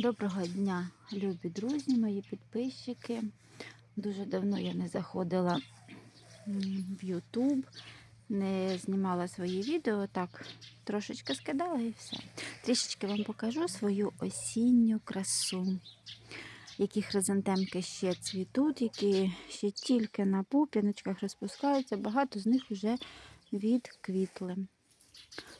Доброго дня, любі друзі, мої підписчики. Дуже давно я не заходила в YouTube, не знімала свої відео, так трошечки скидала і все. Трішечки вам покажу свою осінню красу. Які хризантемки ще цвітуть, які ще тільки на пуп'яночках розпускаються, багато з них вже відквітли.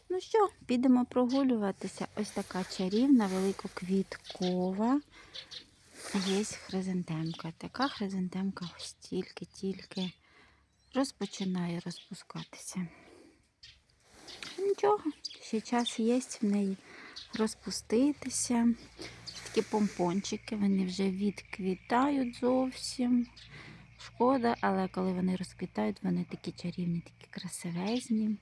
Ну що, підемо прогулюватися. Ось така чарівна, великоквіткова. Є хризантемка. Така хризантемка ось тільки-тільки розпочинає розпускатися. Нічого, ще час є в неї розпуститися. Такі помпончики, вони вже відквітають зовсім. Шкода, але коли вони розквітають, вони такі чарівні, такі красивезні.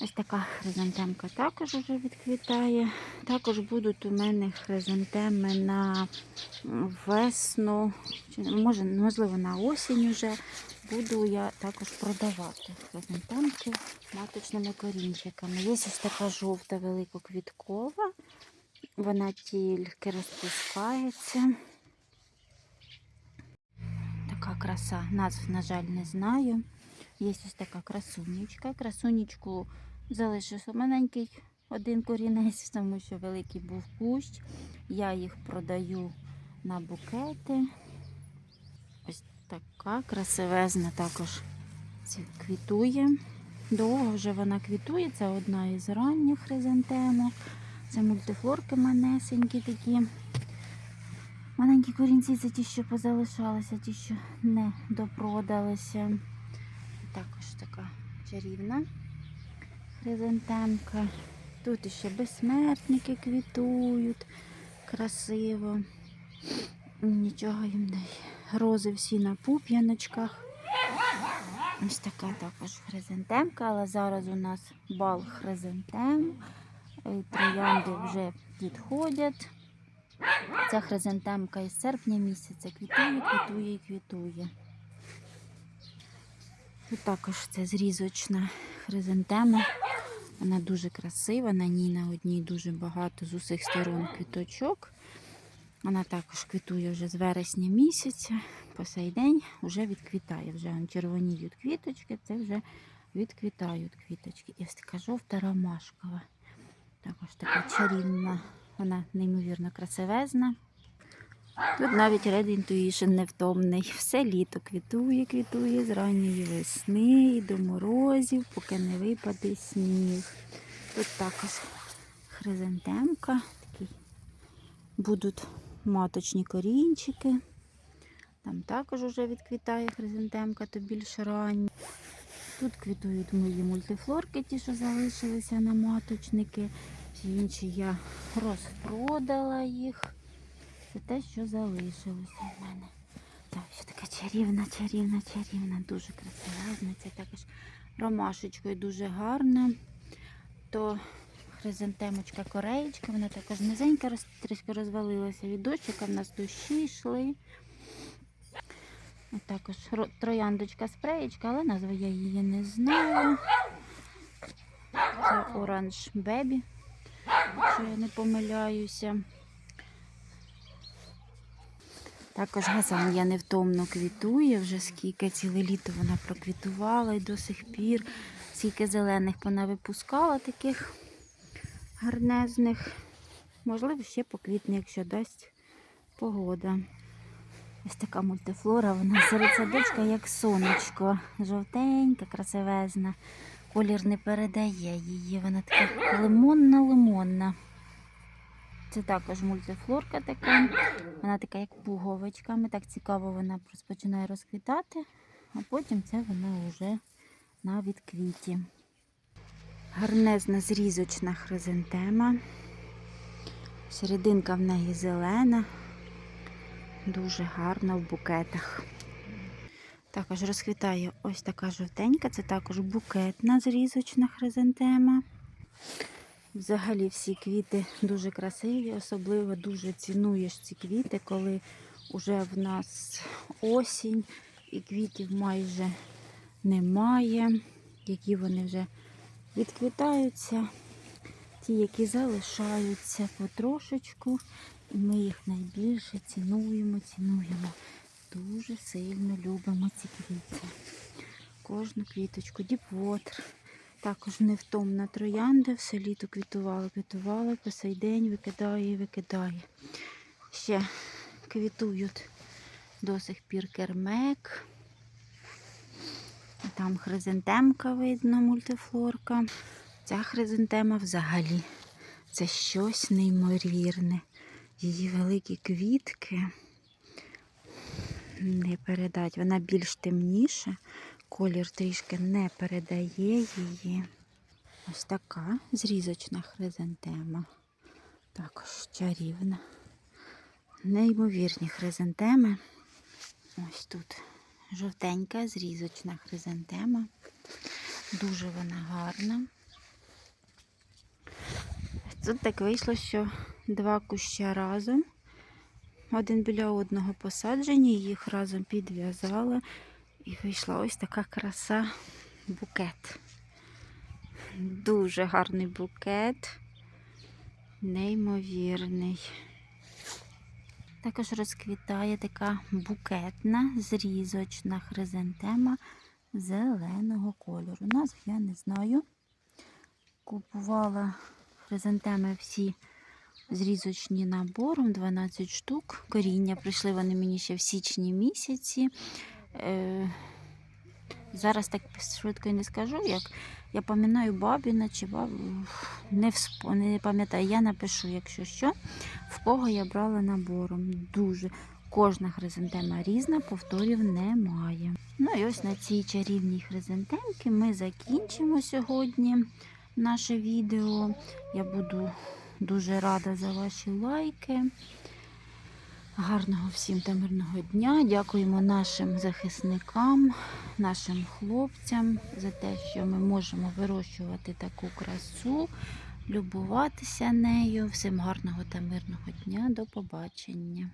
Ось така хризантемка також вже відквітає. Також будуть у мене хризантеми на весну, може, можливо, на осінь вже буду я також продавати хризантемки маточними корінчиками. Є ось така жовта великоквіткова. Вона тільки розпускається. Така краса. Назв, на жаль, не знаю. Є ось така красунечка. Красунечку залишився маленький один корінець, тому що великий був кущ. Я їх продаю на букети. Ось така красивезна також квітує. Довго вже вона квітує. Це одна із ранніх хризантемок. Це мультифлорки манесенькі такі. Маленькі корінці це ті, що позалишалися, ті, що не допродалися. Також така чарівна хризантемка. Тут ще безсмертники квітують красиво. Нічого їм не є. Рози всі на пуп'яночках. Ось така також хризантемка, але зараз у нас бал хризантем. Троянди вже відходять. Ця хризантемка із серпня місяця квітує, квітує і квітує. Також це зрізочна хризантема. Вона дуже красива, на ній на одній дуже багато з усіх сторон квіточок. Вона також квітує вже з вересня місяця. По сей день вже відквітає. Вже червоніють квіточки, це вже відквітають квіточки. І ось така жовта ромашкова. Також така чарівна, вона неймовірно красивезна. Тут навіть Red Intuition невтомний. Все літо квітує, квітує з ранньої весни і до морозів, поки не випаде сніг. Тут також хризантемка, такий. будуть маточні корінчики. Там також вже відквітає хризантемка, то більш ранні. Тут квітують мої мультифлорки, ті, що залишилися на маточники. Всі інші я розпродала їх. Це те, що залишилося в мене. Так, що така чарівна, чарівна, чарівна, дуже красивезна. Це також ромашечкою дуже гарна. То хризантемочка кореєчка, вона також низенька роз, трішки розвалилася від дощика, в нас дощі йшли. Також трояндочка спреєчка, але назви я її не знаю. Це оранж бебі, якщо я не помиляюся. Також газан я невтомно квітує, вже скільки ціле літо вона проквітувала і до сих пір. Скільки зелених вона випускала таких гарнезних. Можливо, ще поквітне, якщо дасть погода. Ось така мультифлора, вона серед садочка, як сонечко. Жовтенька, красивезна. Колір не передає її. Вона така лимонна-лимонна. Це також мультифлорка така. Вона така, як пуговичками. Так цікаво вона розпочинає розквітати, а потім це вона вже на відквіті. Гарнезна зрізочна хризантема. Серединка в неї зелена, дуже гарна в букетах. Також розквітає ось така жовтенька, це також букетна зрізочна хризантема. Взагалі всі квіти дуже красиві, особливо дуже цінуєш ці квіти, коли вже в нас осінь і квітів майже немає, які вони вже відквітаються. ті, які залишаються потрошечку, і ми їх найбільше цінуємо, цінуємо. Дуже сильно любимо ці квіти. Кожну квіточку, діпвотр. Також невтомна троянда, все літо квітувала, квітувала, по сей день викидає і викидає. Ще квітують до сих пір кермек. Там хризантемка видно, мультифлорка. Ця хризантема взагалі це щось неймовірне. Її великі квітки не передать. Вона більш темніша, колір трішки не передає її. Ось така зрізочна хризантема. Також чарівна. Неймовірні хризантеми. Ось тут жовтенька зрізочна хризантема. Дуже вона гарна. Тут так вийшло, що два куща разом. Один біля одного посаджені, їх разом підв'язала. І вийшла ось така краса букет. Дуже гарний букет. Неймовірний. Також розквітає така букетна, зрізочна хризантема зеленого кольору. Назв я не знаю. Купувала хризантеми всі зрізочні набором, 12 штук. Коріння прийшли вони мені ще в січні місяці. Е, зараз так швидко і не скажу, як я пам'ятаю бабіна чи баб... не, всп... не пам'ятаю, я напишу, якщо що, в кого я брала набором. Дуже. Кожна хризантема різна, повторів немає. Ну і ось на цій чарівній хризантемці ми закінчимо сьогодні наше відео. Я буду дуже рада за ваші лайки. Гарного всім та мирного дня. Дякуємо нашим захисникам, нашим хлопцям за те, що ми можемо вирощувати таку красу, любуватися нею. Всім гарного та мирного дня. До побачення.